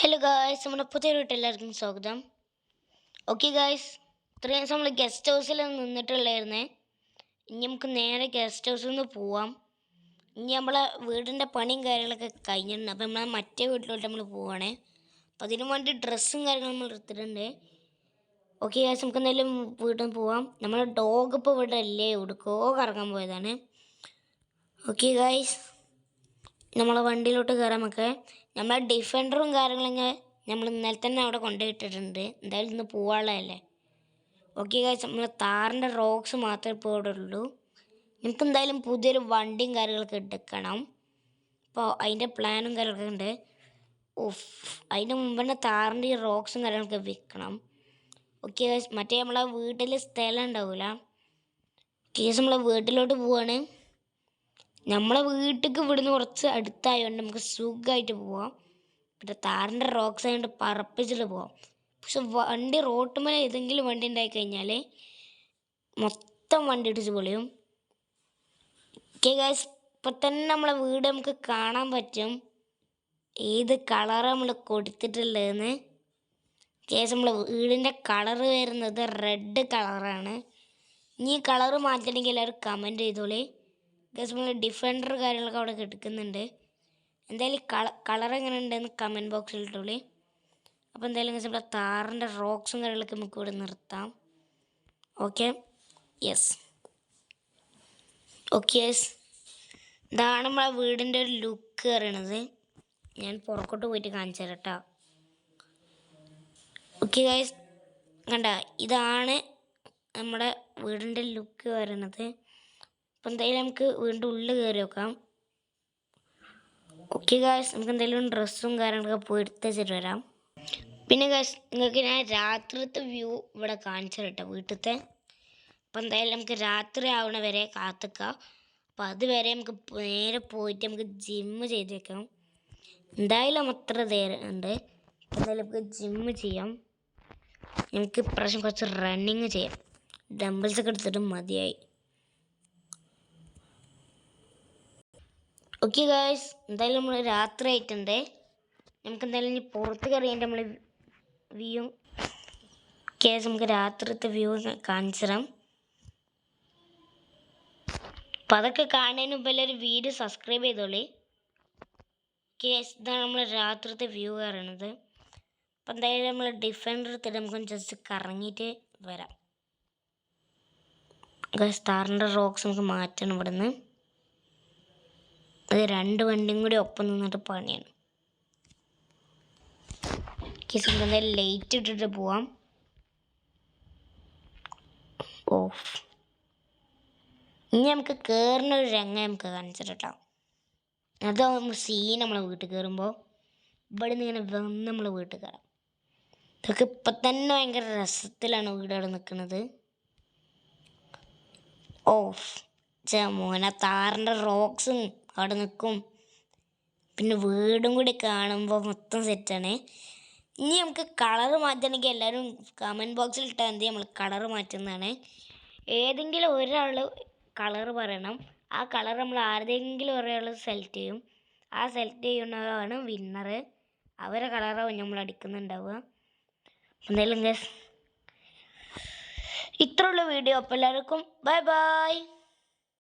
Hello guys നമ്മുടെ പുതിയ വീട്ടിൽ എല്ലാവർക്കും സ്വാഗതം. ഓക്കെ ഗായ്സ് ഇത്രയും ദിവസം നമ്മൾ ഗസ്റ്റ് ഹൗസിൽ നിന്നിട്ടുള്ളായിരുന്നേ. ഇനി നമുക്ക് നേരെ ഗസ്റ്റ് ഹൗസിൽ നിന്ന് പോവാം. ഇനി നമ്മളെ വീടിന്റെ പണിയും കാര്യങ്ങളൊക്കെ കഴിഞ്ഞിട്ടുണ്ട്. അപ്പോൾ നമ്മൾ മറ്റേ വീട്ടിലോട്ട് നമ്മൾ പോവുകയാണേ അപ്പോൾ അതിനു വേണ്ടി ഡ്രസ്സും കാര്യങ്ങളും നമ്മൾ എടുത്തിട്ടുണ്ട്. ഓക്കെ ഗായ്സ് നമുക്ക് എന്തായാലും വീട്ടിൽ നിന്ന് പോവാം. നമ്മുടെ ഡോഗ് ഇപ്പോൾ ഇവിടെ അല്ലേ? എവിടേക്കോ കറങ്ങാൻ പോയതാണ്. ഓക്കെ ഗായ്സ് നമ്മളെ വണ്ടിയിലോട്ട് കയറാൻ നമുക്ക് നമ്മളെ ഡിഫൻഡറും കാര്യങ്ങളൊക്കെ നമ്മൾ ഇന്നലെ തന്നെ അവിടെ കൊണ്ടുപോയിട്ടിട്ടുണ്ട്. എന്തായാലും ഇന്ന് പോവാനുള്ളതല്ലേ? ഓക്കെ കാശ് നമ്മൾ താറിന്റെ റോക്സ് മാത്രമേ ഇപ്പോൾ ഇവിടെ ഉള്ളൂ. നമുക്ക് എന്തായാലും പുതിയൊരു വണ്ടിയും കാര്യങ്ങളൊക്കെ എടുക്കണം. അപ്പോൾ അതിന്റെ പ്ലാനും കാര്യങ്ങളൊക്കെ ഉണ്ട്. ഉഫ് അതിന്റെ മുമ്പ് തന്നെ താറിന്റെ ഈ റോക്സും കാര്യങ്ങളൊക്കെ വിൽക്കണം ഓക്കെ മറ്റേ നമ്മളെ വീട്ടിൽ സ്ഥലം ഉണ്ടാവില്ല കേസ് നമ്മളെ വീട്ടിലോട്ട് പോവാണ്. നമ്മളെ വീട്ടിലേക്ക് ഇവിടുന്ന് കുറച്ച് അടുത്തായതുകൊണ്ട് നമുക്ക് സുഖമായിട്ട് പോവാം. പിന്നെ താറിന്റെ റോക്സ് ആയതുകൊണ്ട് പറപ്പിച്ചിട്ട് പോവാം. പക്ഷെ വണ്ടി റോട്ടുമേലെ ഏതെങ്കിലും വണ്ടി ഉണ്ടായി കഴിഞ്ഞാൽ മൊത്തം വണ്ടി ഇടിച്ച് പൊളിയും. ഓക്കെ ഗൈസ് ഇപ്പം തന്നെ നമ്മളെ വീട് നമുക്ക് കാണാൻ പറ്റും. ഏത് കളറ് നമ്മൾ കൊടുത്തിട്ടുള്ളതെന്ന്. കേസ് നമ്മളെ വീടിന്റെ കളറ് വരുന്നത് റെഡ് കളറാണ് ഇനി കളറ് മാറ്റണമെങ്കിൽ എല്ലാവരും കമന്റ് ചെയ്തോളേ. ഗസ് നമ്മൾ ഡിഫൻഡർ കാര്യങ്ങളൊക്കെ അവിടെ കിടക്കുന്നുണ്ട്. എന്തായാലും കള കളർ എങ്ങനെ ഉണ്ടെന്ന് കമന്റ് ബോക്സിൽ ഇട്ടോളി. അപ്പോൾ എന്തായാലും ഗസ് ഇവിടെ താറിന്റെ റോക്സും കാര്യങ്ങളൊക്കെ നമുക്ക് ഇവിടെ നിർത്താം. ഓക്കെ യെസ് ഓക്കെ യെസ് ഇതാണ് നമ്മളെ വീടിന്റെ ഒരു ലുക്ക് പറയണത്. ഞാൻ പുറക്കോട്ട് പോയിട്ട് കാണിച്ചു തരാം കേട്ടോ ഓക്കെ ഗൈസ് കണ്ട ഇതാണ് നമ്മുടെ വീടിന്റെ ലുക്ക് പറയണത്. അപ്പം എന്തായാലും നമുക്ക് വീണ്ടും ഉള്ളിൽ കയറി നോക്കാം. ഓക്കെ ഗായ്സ് നമുക്ക് എന്തായാലും ഡ്രസ്സും കാര്യങ്ങളൊക്കെ പോയി എടുത്ത് വെച്ചിട്ട് വരാം. പിന്നെ ഗായ്സ് നിങ്ങൾക്ക് ഞാൻ രാത്രിത്തെ വ്യൂ ഇവിടെ കാണിച്ചു കേട്ടോ വീട്ടിലത്തെ. അപ്പം എന്തായാലും നമുക്ക് രാത്രി ആവണ വരെ കാത്തിക്കാം. അപ്പം അതുവരെ നമുക്ക് നേരെ പോയിട്ട് നമുക്ക് ജിമ്മ് ചെയ്ത് വെക്കാം. എന്തായാലും അത്ര നേരം ഉണ്ട്. എന്തായാലും നമുക്ക് ജിമ്മ് ചെയ്യാം. നമുക്ക് ഇപ്രാവശ്യം കുറച്ച് റണ്ണിങ് ചെയ്യാം. ഡംബിൾസ് ഒക്കെ എടുത്തിട്ട് മതിയായി. ഓക്കെ ഗായ്സ് എന്തായാലും നമ്മൾ രാത്രി ആയിട്ടുണ്ട് നമുക്ക് എന്തായാലും ഇനി പുറത്ത് കറിയാൻ നമ്മൾ വ്യൂ കേസ് നമുക്ക് രാത്രിത്തെ വ്യൂ കാണിച്ചു തരാം അപ്പം അതൊക്കെ കാണുന്നതിന് മുമ്പ് എല്ലാവരും വീഡിയോ സബ്സ്ക്രൈബ് ചെയ്തോളി. കേസ് ഇതാണ് നമ്മൾ രാത്രിത്തെ വ്യൂ പറയണത് അപ്പം എന്തായാലും നമ്മൾ ഡിഫൻഡർ എടുത്തിട്ട് നമുക്ക് ജസ്റ്റ് കറങ്ങിയിട്ട് വരാം. സ്റ്റാറിന്റെ റോക്സ് നമുക്ക് മാറ്റണം ഇവിടുന്ന്. അത് രണ്ട് വണ്ടിയും കൂടി ഒപ്പം നിന്നിട്ട് പണിയാണ്. കേസ് എന്തായാലും ലൈറ്റ് ഇട്ടിട്ട് പോവാം. ഓഫ്. ഇനി നമുക്ക് കയറുന്ന ഒരു രംഗം നമുക്ക് കാണിച്ചിട്ടോ അതാകുമ്പോൾ സീൻ നമ്മളെ വീട്ടിൽ കയറുമ്പോൾ ഇവിടെ നിന്ന് ഇങ്ങനെ വന്ന് നമ്മളെ വീട്ടിൽ കയറാം ഇതൊക്കെ ഇപ്പം തന്നെ ഭയങ്കര രസത്തിലാണ് വീടുകൾ നിൽക്കുന്നത്. ഓഫ്. മോന താറിന്റെ റോക്സും അവിടെ നിൽക്കും. പിന്നെ വീടും കൂടി കാണുമ്പോൾ മൊത്തം സെറ്റാണ് ഇനി നമുക്ക് കളർ മാറ്റണമെങ്കിൽ എല്ലാവരും കമന്റ് ബോക്സിൽ ഇട്ടാൽ എന്ത് നമ്മൾ കളർ മാറ്റുന്നതാണ്. ഏതെങ്കിലും ഒരാൾ കളർ പറയണം. ആ കളർ നമ്മൾ ആരുടെയെങ്കിലും ഒരാൾ സെലക്ട് ചെയ്യും. ആ സെലക്ട് ചെയ്യുന്നതാണ് വിന്നറ് അവരെ കളറാവും നമ്മൾ അടിക്കുന്നുണ്ടാവുക. എന്തായാലും ഗസ് ഇത്രയുള്ള വീഡിയോ അപ്പോൾ എല്ലാവർക്കും ബൈ ബൈ